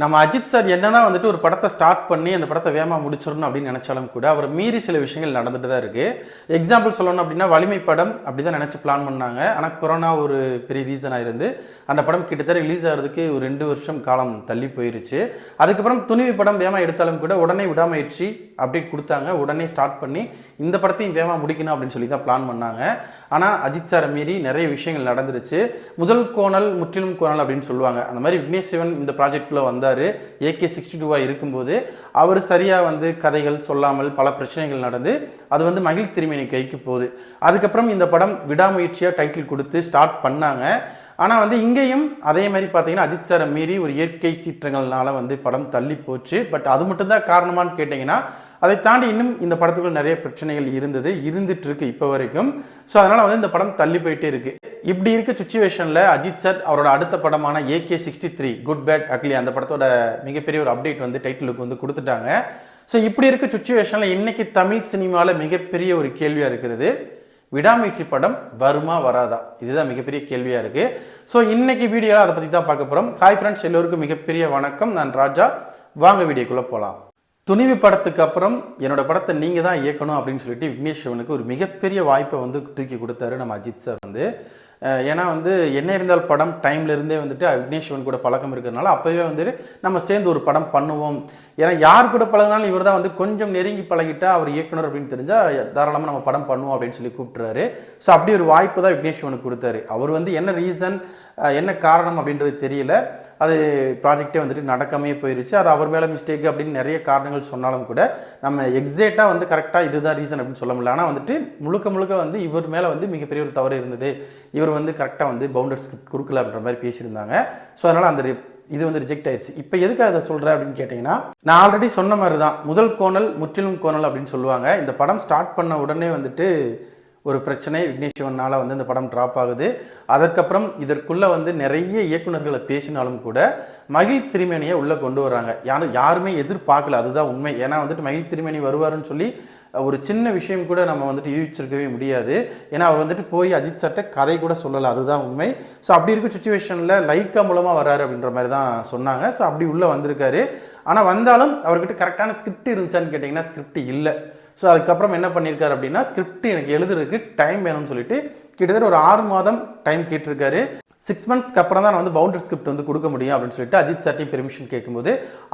நம்ம அஜித் சார் என்னதான் வந்துட்டு ஒரு படத்தை ஸ்டார்ட் பண்ணி அந்த படத்தை வேகமாக முடிச்சிடணும் அப்படின்னு நினைச்சாலும் கூட அவர் மீறி சில விஷயங்கள் நடந்துட்டு தான் இருக்கு. எக்ஸாம்பிள் சொல்லணும் அப்படின்னா வலிமை படம் அப்படி தான் நினச்சி பிளான் பண்ணாங்க. ஆனால் கொரோனா ஒரு பெரிய ரீசனாக இருந்து அந்த படம் கிட்டத்தட்ட ரிலீஸ் ஆகிறதுக்கு ஒரு ரெண்டு வருஷம் காலம் தள்ளி போயிருச்சு. அதுக்கப்புறம் துணிவு படம் வேகமாக எடுத்தாலும் கூட உடனே விடாமயிற்சி அப்டேட் கொடுத்தாங்க. உடனே ஸ்டார்ட் பண்ணி இந்த படத்தையும் வேமா முடிக்கணும் அப்படின்னு சொல்லி தான் பிளான் பண்ணாங்க. ஆனால் அஜித் சாரை மீறி நிறைய விஷயங்கள் நடந்துருச்சு. முதல் கோணல் முற்றிலும் கோணல் அப்படின்னு சொல்லுவாங்க. அந்த மாதிரி விக்னேஷ் சிவன் இந்த ப்ராஜெக்டில் வந்தார். ஏகே சிக்ஸ்டி டூவாக இருக்கும்போது அவர் சரியாக வந்து கதைகள் சொல்லாமல் பல பிரச்சனைகள் நடந்து அது வந்து மகிழ் திருமணி கைக்கு போகுது. அதுக்கப்புறம் இந்த படம் விடாமுயற்சியாக டைட்டில் கொடுத்து ஸ்டார்ட் பண்ணாங்க. ஆனால் வந்து இங்கேயும் அதே மாதிரி பார்த்தீங்கன்னா அஜித் சாரை மீறி ஒரு இயற்கை சீற்றங்கள்னால வந்து படம் தள்ளி போச்சு. பட் அது மட்டும்தான் காரணமான்னு கேட்டிங்கன்னா அதை தாண்டி இன்னும் இந்த படத்துக்குள்ள நிறைய பிரச்சனைகள் இருந்தது இருந்துட்டு இருக்கு இப்போ வரைக்கும். ஸோ அதனால் வந்து இந்த படம் தள்ளி போயிட்டே இருக்கு. இப்படி இருக்க சுச்சுவேஷனில் அஜித் சார் அவரோட அடுத்த படமான AK sixty three good bad ugly அந்த படத்தோட மிகப்பெரிய ஒரு அப்டேட் வந்து டைட்டிலுக்கு வந்து கொடுத்துட்டாங்க. ஸோ இப்படி இருக்க சுச்சுவேஷனில் இன்னைக்கு தமிழ் சினிமாவில் மிகப்பெரிய ஒரு கேள்வியாக இருக்கிறது. விடாமுயற்சி படம் வருமா வராதா? இதுதான் மிகப்பெரிய கேள்வியாக இருக்குது ஸோ இன்னைக்கு வீடியோவில் அதை பற்றி தான் பார்க்க போகிறோம் ஹாய் ஃப்ரெண்ட்ஸ் எல்லோருக்கும் மிகப்பெரிய வணக்கம். நான் ராஜா. வாங்க வீடியோக்குள்ளே போகலாம் துணிவு படத்துக்கு அப்புறம் என்னோட படத்தை நீங்கள் தான் இயக்கணும் அப்படின்னு சொல்லிட்டு விக்னேஷ் சிவனுக்கு ஒரு மிகப்பெரிய வாய்ப்பை வந்து தூக்கி கொடுத்தாரு நம்ம அஜித் சார் வந்து. ஏன்னா வந்து என்ன இருந்தால் படம் டைம்லேருந்தே வந்துட்டு விக்னேஷ்வன் கூட பழக்கம் இருக்கிறதுனால அப்போவே வந்துட்டு நம்ம சேர்ந்து ஒரு படம் பண்ணுவோம். ஏன்னா யார் கூட பழகினாலும் இவர் தான் வந்து கொஞ்சம் நெருங்கி பழகிட்டா அவர் இயக்குனர் அப்படின்னு தெரிஞ்சால் தாராளமாக நம்ம படம் பண்ணுவோம் அப்படின்னு சொல்லி கூப்பிட்டுறாரு. ஸோ அப்படி ஒரு வாய்ப்பு தான் விக்னேஷ்வனுக்கு கொடுத்தாரு. அவர் வந்து என்ன ரீசன் என்ன காரணம் அப்படின்றது தெரியல. அது ப்ராஜெக்டே வந்துட்டு நடக்காமே போயிருச்சு. அது அவர் மேலே மிஸ்டேக் அப்படின்னு நிறைய காரணங்கள் சொன்னாலும் கூட நம்ம எக்ஸேக்டாக வந்து கரெக்டாக இதுதான் ரீசன் அப்படின்னு சொல்ல முடியல. ஆனால் வந்துட்டு முழுக்க முழுக்க வந்து இவர் மேலே வந்து மிகப்பெரிய ஒரு தவறு இருந்தது. இவர் வந்து கரெக்டாக வந்து பவுண்டர் ஸ்கிரிப்ட் கொடுக்கல அப்படின்ற மாதிரி பேசியிருந்தாங்க. ஸோ அதனால் அந்த இது வந்து ரிஜெக்ட் ஆயிடுச்சு இப்போ எதுக்கு அதை சொல்கிறேன் அப்படின்னு கேட்டிங்கன்னா நான் ஆல்ரெடி சொன்ன மாதிரி தான் முதல் கோணல் முற்றிலும் கோணல் அப்படின்னு சொல்லுவாங்க. இந்த படம் ஸ்டார்ட் பண்ண உடனே வந்துட்டு ஒரு பிரச்சனை விக்னேஷ் சிவனால் வந்து இந்த படம் ட்ராப் ஆகுது. அதற்கப்புறம் இதற்குள்ளே வந்து நிறைய இயக்குனர்களை பேசினாலும் கூட மகிழ் திருமேனியை உள்ளே கொண்டு வராங்க யாரும் யாருமே எதிர்பார்க்கல அதுதான் உண்மை. ஏன்னா வந்துட்டு மகிழ் திருமேனி வருவாருன்னு சொல்லி ஒரு சின்ன விஷயம் கூட நம்ம வந்துட்டு யூகிச்சிருக்கவே முடியாது. ஏன்னா அவர் வந்துட்டு போய் அஜித் சட்டை கதை கூட சொல்லலை அதுதான் உண்மை. ஸோ அப்படி இருக்க சுச்சுவேஷனில் லைக்கா மூலமாக வராரு அப்படின்ற மாதிரி தான் சொன்னாங்க. ஸோ அப்படி உள்ளே வந்திருக்காரு. ஆனால் வந்தாலும் அவர்கிட்ட கரெக்டான ஸ்கிரிப்ட் இருந்துச்சான்னு கேட்டிங்கன்னா ஸ்கிரிப்ட் இல்லை. ஸோ அதுக்கப்புறம் என்ன பண்ணியிருக்காரு அப்படின்னா ஸ்கிரிப்ட் எனக்கு எழுதுறதுக்கு டைம் வேணும்னு சொல்லிட்டு கிட்டத்தட்ட ஒரு ஆறு மாதம் டைம் கேட்டிருக்காரு. சிக்ஸ் மந்த்ஸ்க்கு அப்புறம் தான் நான் வந்து பவுண்டர் ஸ்கிரிப்ட் வந்து கொடுக்க முடியும் அப்படின்னு சொல்லிட்டு அஜித் சார்ட்டி பெர்மிஷன் கேட்கும்போது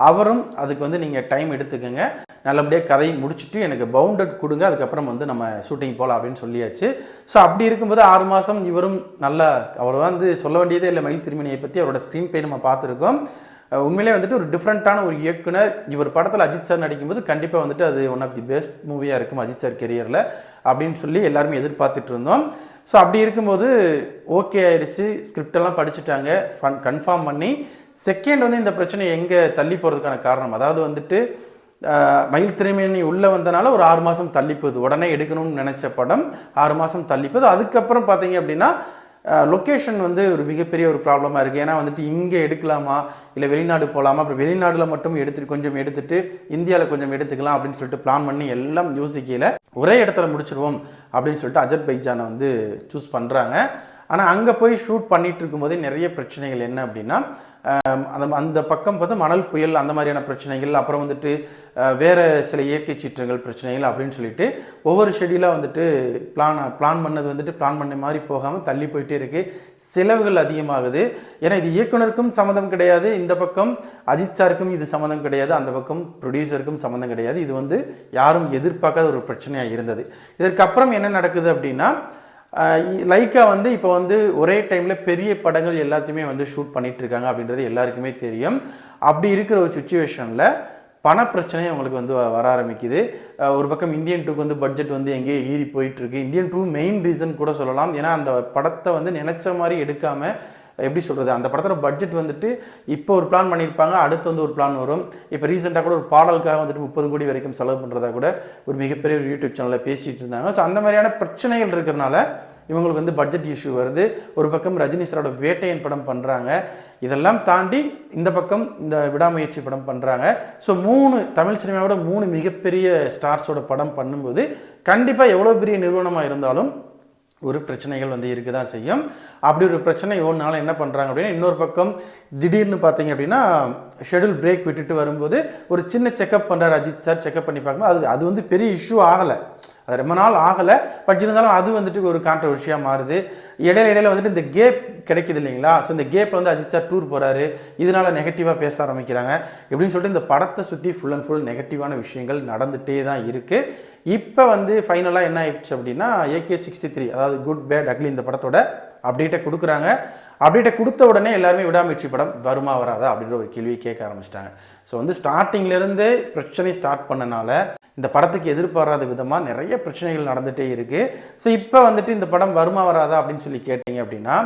அவரும் அதுக்கு வந்து நீங்கள் டைம் எடுத்துக்கோங்க. நல்லபடியாக கதையை முடிச்சுட்டு எனக்கு பவுண்டட் கொடுங்க அதுக்கப்புறம் வந்து நம்ம ஷூட்டிங் போகலாம் அப்படின்னு சொல்லியாச்சு. ஸோ அப்படி இருக்கும்போது ஆறு மாதம் இவரும் நல்லா அவர் வந்து சொல்ல வேண்டியதே இல்லை மயில் திருமணியை பற்றி அவரோட ஸ்க்ரீன் பே நம்ம பார்த்துருக்கோம். உண்மையிலே வந்துட்டு ஒரு டிஃப்ரெண்ட்டான ஒரு இயக்குனர் இவர் படத்தில் அஜித் சார் நடிக்கும்போது கண்டிப்பாக வந்துட்டு அது ஒன் ஆஃப் தி பெஸ்ட் மூவியாக இருக்கும் அஜித் சார் கெரியரில் அப்படின்னு சொல்லி எல்லாருமே எதிர்பார்த்துட்டு இருந்தோம். ஸோ அப்படி இருக்கும்போது ஓகே ஆயிடுச்சு. ஸ்கிரிப்டெல்லாம் படிச்சுட்டாங்க. ஃபன் கன்ஃபார்ம் பண்ணி செகண்ட் வந்து இந்த பிரச்சனை எங்கே தள்ளி போகிறதுக்கான காரணம். அதாவது வந்துட்டு மயில் திருமேனி உள்ளே வந்தனால ஒரு ஆறு மாதம் தள்ளி உடனே எடுக்கணும்னு நினச்ச படம் ஆறு மாதம் தள்ளி அதுக்கப்புறம் பார்த்தீங்க அப்படின்னா லொக்கேஷன் வந்து ஒரு மிகப்பெரிய ஒரு ப்ராப்ளமாக இருக்குது ஏன்னா வந்துட்டு இங்கே எடுக்கலாமா? இல்லை வெளிநாடு போகலாமா அப்புறம் வெளிநாடுல மட்டும் எடுத்துட்டு கொஞ்சம் எடுத்துட்டு இந்தியாவில் கொஞ்சம் எடுத்துக்கலாம் அப்படின்னு சொல்லிட்டு பிளான் பண்ணி எல்லாம் யோசிக்கையில் ஒரே இடத்துல முடிச்சிருவோம் அப்படின்னு சொல்லிட்டு அஜத் பைஜானை வந்து சூஸ் பண்ணுறாங்க ஆனால் அங்கே போய் ஷூட் பண்ணிட்டு இருக்கும்போதே நிறைய பிரச்சனைகள் என்ன அப்படின்னா அந்த அந்த பக்கம் பார்த்து மணல் புயல் அந்த மாதிரியான பிரச்சனைகள் அப்புறம் வந்துட்டு வேறு சில இயற்கை சீற்றங்கள் பிரச்சனைகள் அப்படின்னு சொல்லிட்டு ஒவ்வொரு ஷெடியூலாக வந்துட்டு பிளான் பிளான் பண்ணது வந்துட்டு பிளான் பண்ண மாதிரி போகாமல் தள்ளி போயிட்டே இருக்குது செலவுகள் அதிகமாகுது. ஏன்னா இது இயக்குனருக்கும் சம்மந்தம் கிடையாது. இந்த பக்கம் அஜித் சாருக்கும் இது சம்மந்தம் கிடையாது. அந்த பக்கம் ப்ரொடியூசருக்கும் சம்மந்தம் கிடையாது. இது வந்து யாரும் எதிர்பார்க்காத ஒரு பிரச்சனையாக இருந்தது. இதற்கப்புறம் என்ன நடக்குது அப்படின்னா லைக்கா வந்து இப்போ வந்து ஒரே டைமில் பெரிய படங்கள் எல்லாத்தையுமே வந்து ஷூட் பண்ணிகிட்டு இருக்காங்க அப்படின்றது எல்லாருக்குமே தெரியும். அப்படி இருக்கிற ஒரு சுச்சுவேஷனில் பண பிரச்சனை அவங்களுக்கு வந்து வ- வர ஆரம்பிக்குது. ஒரு பக்கம் இந்தியன் டூக்கு வந்து பட்ஜெட் வந்து எங்கேயோ ஈறி போயிட்டுருக்கு. இந்தியன் டூ மெயின் ரீசன் கூட சொல்லலாம். ஏன்னா அந்த படத்தை வந்து நினச்ச மாதிரி எடுக்காமல் எப்படி சொல்கிறது அந்த படத்தோட பட்ஜெட் வந்துட்டு இப்போ ஒரு பிளான் பண்ணியிருப்பாங்க அடுத்து வந்து ஒரு பிளான் வரும். இப்போ ரீசெண்டாக கூட ஒரு பாடலுக்காக வந்துட்டு முப்பது கோடி வரைக்கும் செலவு பண்ணுறதா கூட ஒரு மிகப்பெரிய ஒரு யூடியூப் சேனலில் பேசிகிட்டு இருந்தாங்க. ஸோ அந்த மாதிரியான பிரச்சனைகள் இருக்கிறனால இவங்களுக்கு வந்து பட்ஜெட் இஷ்யூ வருது. ஒரு பக்கம் ரஜினி சாரோட வேட்டையன் படம் பண்ணுறாங்க இதெல்லாம் தாண்டி இந்த பக்கம் இந்த விடாமுயற்சி படம் பண்ணுறாங்க ஸோ மூணு தமிழ் சினிமாவோட மூணு மிகப்பெரிய ஸ்டார்ஸோட படம் பண்ணும்போது கண்டிப்பாக எவ்வளோ பெரிய நிறுவனமாக இருந்தாலும் ஒரு பிரச்சனைகள் வந்து இருக்க தான் செய்யும். அப்படி ஒரு பிரச்சனை ஒன்றால் என்ன பண்ணுறாங்க அப்படின்னா இன்னொரு பக்கம் திடீர்னு பார்த்தீங்க அப்படின்னா ஷெடியூல் பிரேக் விட்டுட்டு வரும்போது ஒரு சின்ன செக்கப் பண்ணுறாரு அஜித் சார் செக்கப் பண்ணி பார்க்கும்போது அது அது வந்து பெரிய இஷ்யூ ஆகலை. அது ரொம்ப நாள் ஆகலை. பட் இருந்தாலும் அது வந்துட்டு ஒரு கான்ட்ரவர்ஷியாக மாறுது. இடையில இடையில வந்துட்டு இந்த கேப் கிடைக்குது இல்லைங்களா? ஸோ இந்த கேப்பில் வந்து அஜித் சார் டூர் போகிறாரு இதனால் நெகட்டிவாக பேச ஆரம்பிக்கிறாங்க. எப்படின்னு சொல்லிட்டு இந்த படத்தை சுற்றி ஃபுல் அண்ட் ஃபுல் நெகட்டிவான விஷயங்கள் நடந்துகிட்டே தான் இருக்குது இப்போ வந்து ஃபைனலாக என்ன ஆயிடுச்சு அப்படின்னா ஏகே சிக்ஸ்டி த்ரீ அதாவது குட் பேட் அக்லி இந்த படத்தோட அப்டேட்டை கொடுக்குறாங்க. அப்டேட்டை கொடுத்த உடனே எல்லாருமே விடாமுயற்சி படம் வருமா வராதா அப்படின்ற ஒரு கேள்வியை கேட்க ஆரம்பிச்சிட்டாங்க. ஸோ வந்து ஸ்டார்டிங்லேருந்து பிரச்சனை ஸ்டார்ட் பண்ணனால இந்த படத்துக்கு எதிர்பாராத விதமாக நிறைய பிரச்சனைகள் நடந்துகிட்டே இருக்குது ஸோ இப்போ வந்துட்டு இந்த படம் வருமா வராதா அப்படின்னு சொல்லி கேட்டிங்க அப்படின்னா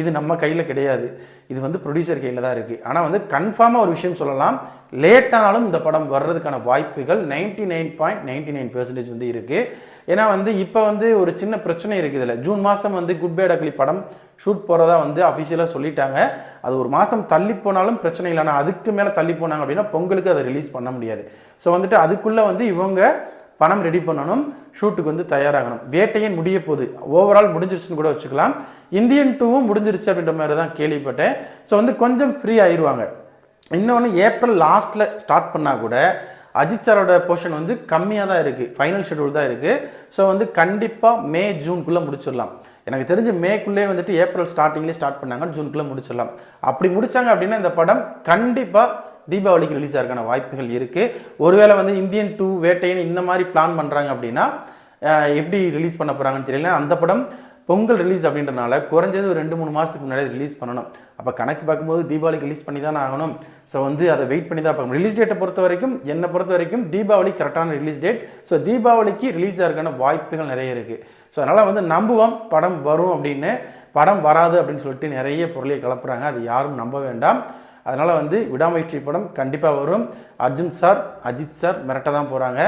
இது நம்ம கையில் கிடையாது. இது வந்து ப்ரொடியூசர் கையில் தான் இருக்குது ஆனால் வந்து கன்ஃபார்மாக ஒரு விஷயம் சொல்லலாம். லேட்டானாலும் இந்த படம் வர்றதுக்கான வாய்ப்புகள் ninety nine point ninety nine percentage வந்து இருக்குது ஏன்னா வந்து இப்போ வந்து ஒரு சின்ன பிரச்சனை இருக்குது இதில். ஜூன் மாதம் வந்து குட் பேட் அக்லி படம் ஷூட் போகிறதா வந்து அஃபிஷியலாக சொல்லிட்டாங்க. அது ஒரு மாதம் தள்ளி போனாலும் பிரச்சனை இல்லை. ஆனால் அதுக்கு மேலே தள்ளி போனாங்க அப்படின்னா பொங்கலுக்கு அதை ரிலீஸ் பண்ண முடியாது. ஸோ வந்துட்டு அதுக்குள்ளே வந்து இவங்க பணம் ரெடி பண்ணணும். ஷூட்டுக்கு வந்து தயாராகணும். வேட்டையன் முடிய போகுது. ஓவரால் முடிஞ்சிருச்சுன்னு கூட வச்சுக்கலாம். இந்தியன் டூவும் முடிஞ்சிருச்சு அப்படின்ற மாதிரி தான் கேள்விப்பட்டேன். ஸோ வந்து கொஞ்சம் ஃப்ரீ ஆயிடுவாங்க இன்னொன்று ஏப்ரல் லாஸ்ட்டில் ஸ்டார்ட் பண்ணால் கூட அஜித் சாரோட போர்ஷன் வந்து கம்மியாக தான் இருக்குது ஃபைனல் ஷெடியூல் தான் இருக்குது ஸோ வந்து கண்டிப்பாக மே ஜூன்குள்ளே முடிச்சிடலாம். எனக்கு தெரிஞ்சு மேக்குள்ளே வந்துட்டு ஏப்ரல் ஸ்டார்டிங்லேயே ஸ்டார்ட் பண்ணாங்க ஜூனுக்குள்ளே முடிச்சிடலாம். அப்படி முடித்தாங்க அப்படின்னா இந்த படம் கண்டிப்பாக தீபாவளிக்கு ரிலீஸ் ஆகிறதுக்கான வாய்ப்புகள் இருக்குது ஒருவேளை வந்து இந்தியன் டூ வேட்டைன்னு இந்த மாதிரி பிளான் பண்ணுறாங்க அப்படின்னா எப்படி ரிலீஸ் பண்ண போகிறாங்கன்னு தெரியல. அந்த படம் பொங்கல் ரிலீஸ் அப்படின்றனால குறைஞ்சது ஒரு ரெண்டு மூணு மாதத்துக்கு முன்னாடி ரிலீஸ் பண்ணணும். அப்போ கணக்கு பார்க்கும்போது தீபாவளிக்கு ரிலீஸ் பண்ணி தான் ஆகணும். ஸோ வந்து அதை வெயிட் பண்ணி தான் பார்க்கணும். ரிலீஸ் டேட்டை பொறுத்த வரைக்கும் என்னை பொறுத்த வரைக்கும் தீபாவளி கரெக்டான ரிலீஸ் டேட் ஸோ தீபாவளிக்கு ரிலீஸ் ஆகிறக்கான வாய்ப்புகள் நிறைய இருக்குது ஸோ அதனால் வந்து நம்புவோம் படம் வரும் அப்படின்னு. படம் வராது அப்படின்னு சொல்லிட்டு நிறைய பொருளை கலப்புறாங்க. அது யாரும் நம்ப வேண்டாம். அதனால் வந்து விடாமுயற்சி படம் கண்டிப்பாக வரும். அர்ஜுன் சார் அஜித் சார் மிரட்ட தான் போகிறாங்க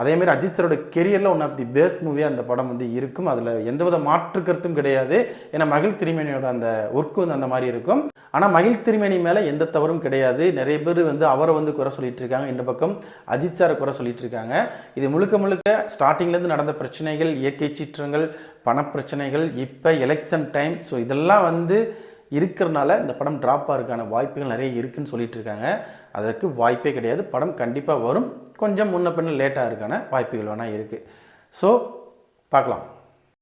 அதேமாதிரி அஜித் சாரோட கெரியரில் ஒன் ஆஃப் தி பெஸ்ட் மூவியாக அந்த படம் வந்து இருக்கும். அதில் எந்தவித மாற்று கருத்தும் கிடையாது. ஏன்னா மகிழ் திருமேனியோட அந்த ஒர்க் வந்து அந்த மாதிரி இருக்கும். ஆனால் மகிழ் திருமேனி மேலே எந்த தவறும் கிடையாது. நிறைய பேர் வந்து அவரை வந்து குறை சொல்லிட்டு இருக்காங்க. இந்த பக்கம் அஜித் சாரை குறை சொல்லிட்டு இருக்காங்க. இது முழுக்க முழுக்க ஸ்டார்டிங்லேருந்து நடந்த பிரச்சனைகள் இயற்கை சீற்றங்கள் பணப்பிரச்சனைகள் இப்போ எலெக்ஷன் டைம் ஸோ இதெல்லாம் வந்து இருக்கிறனால இந்த படம் ட்ராப் ஆகிறதுக்கான வாய்ப்புகள் நிறைய இருக்குன்னு சொல்லிட்டு இருக்காங்க. அதற்கு வாய்ப்பே கிடையாது. படம் கண்டிப்பாக வரும். கொஞ்சம் முன்ன பின்ன லேட்டாக இருக்கான வாய்ப்புகள் வேணால் இருக்குது ஸோ பார்க்கலாம்.